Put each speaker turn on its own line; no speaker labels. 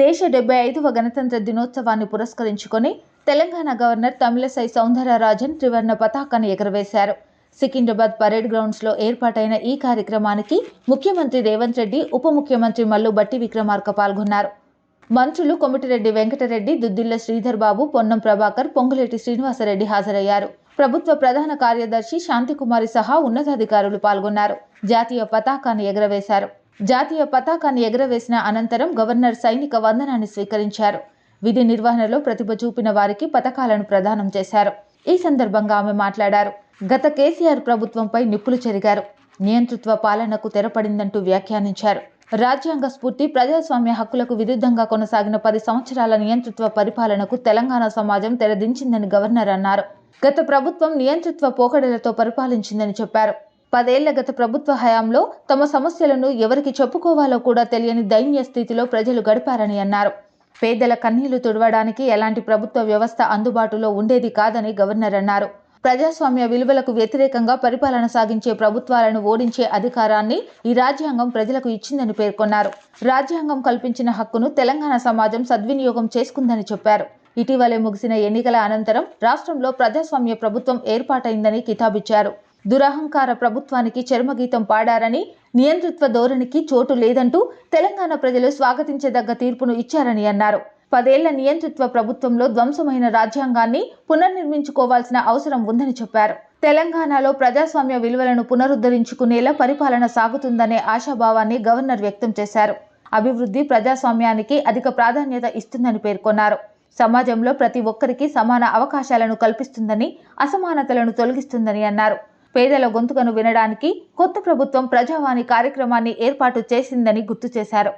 దేశ డెబ్బై ఐదవ గణతంత్ర దినోత్సవాన్ని పురస్కరించుకొని తెలంగాణ గవర్నర్ తమిళసై సౌందరరాజన్ త్రివర్ణ పతాకాన్ని ఎగరవేశారు. సికింద్రాబాద్ పరేడ్ గ్రౌండ్స్లో ఏర్పాటైన ఈ కార్యక్రమానికి ముఖ్యమంత్రి రేవంత్ రెడ్డి ఉప ముఖ్యమంత్రి మల్లు బట్టి విక్రమార్క పాల్గొన్నారు. మంత్రులు కొమిటిరెడ్డి వెంకటరెడ్డి దుద్దిల్ల శ్రీధర్ బాబు పొన్నం ప్రభాకర్ పొంగులేటి శ్రీనివాసరెడ్డి హాజరయ్యారు. ప్రభుత్వ ప్రధాన కార్యదర్శి శాంతికుమారి సహా ఉన్నతాధికారులు పాల్గొన్నారు. జాతీయ పతాకాన్ని ఎగరవేశారు. జాతీయ పతాకాన్ని ఎగరవేసిన అనంతరం గవర్నర్ సైనిక వందనాన్ని స్వీకరించారు. విధి నిర్వహణలో ప్రతిభ చూపిన వారికి పథకాలను ప్రదానం చేశారు. ఈ సందర్భంగా ఆమె మాట్లాడారు. గత కేసీఆర్ ప్రభుత్వంపై నిప్పులు చెరిగారు. నియంతృత్వ పాలనకు తెరపడిందంటూ వ్యాఖ్యానించారు. రాజ్యాంగ స్ఫూర్తి ప్రజాస్వామ్య హక్కులకు విరుద్ధంగా కొనసాగిన పది సంవత్సరాల నియంతృత్వ పరిపాలనకు తెలంగాణ సమాజం తెరదించిందని గవర్నర్ అన్నారు. గత ప్రభుత్వం నియంతృత్వ పోకడలతో పరిపాలించిందని చెప్పారు. పదేళ్ళ గత ప్రభుత్వ హయాంలో తమ సమస్యలను ఎవరికి చెప్పుకోవాలో కూడా తెలియని దైన్య స్థితిలో ప్రజలు గడిపారని అన్నారు. పేదల కన్నీళ్ళు తుడవడానికి ఎలాంటి ప్రభుత్వ వ్యవస్థ అందుబాటులో ఉండేది కాదని గవర్నర్ అన్నారు. ప్రజాస్వామ్య విలువలకు వ్యతిరేకంగా పరిపాలన సాగించే ప్రభుత్వాలను ఓడించే అధికారాన్ని ఈ రాజ్యాంగం ప్రజలకు ఇచ్చిందని పేర్కొన్నారు. రాజ్యాంగం కల్పించిన హక్కును తెలంగాణ సమాజం సద్వినియోగం చేసుకుందని చెప్పారు. ఇటీవలే ముగిసిన ఎన్నికల అనంతరం రాష్ట్రంలో ప్రజాస్వామ్య ప్రభుత్వం ఏర్పాటైందని కితాబిచ్చారు. దురహంకార ప్రభుత్వానికి చర్మగీతం పాడారని నియంతృత్వ ధోరణికి చోటు లేదంటూ తెలంగాణ ప్రజలు స్వాగతించదగ్గ తీర్పును ఇచ్చారని అన్నారు. పదేళ్ళ నియంతృత్వ ప్రభుత్వంలో ధ్వంసమైన రాజ్యాంగాన్ని పునర్నిర్మించుకోవాల్సిన అవసరం ఉందని చెప్పారు. తెలంగాణలో ప్రజాస్వామ్య విలువలను పునరుద్ధరించుకునేలా పరిపాలన సాగుతుందనే ఆశాభావాన్ని గవర్నర్ వ్యక్తం చేశారు. అభివృద్ధి ప్రజాస్వామ్యానికి అధిక ప్రాధాన్యత ఇస్తుందని పేర్కొన్నారు. సమాజంలో ప్రతి ఒక్కరికి సమాన అవకాశాలను కల్పిస్తుందని అసమానతలను తొలగిస్తుందని అన్నారు. పేదల గొంతుకను వినడానికి కొత్త ప్రభుత్వం ప్రజావాణి కార్యక్రమాన్ని ఏర్పాటు చేసిందని గుర్తు చేశారు.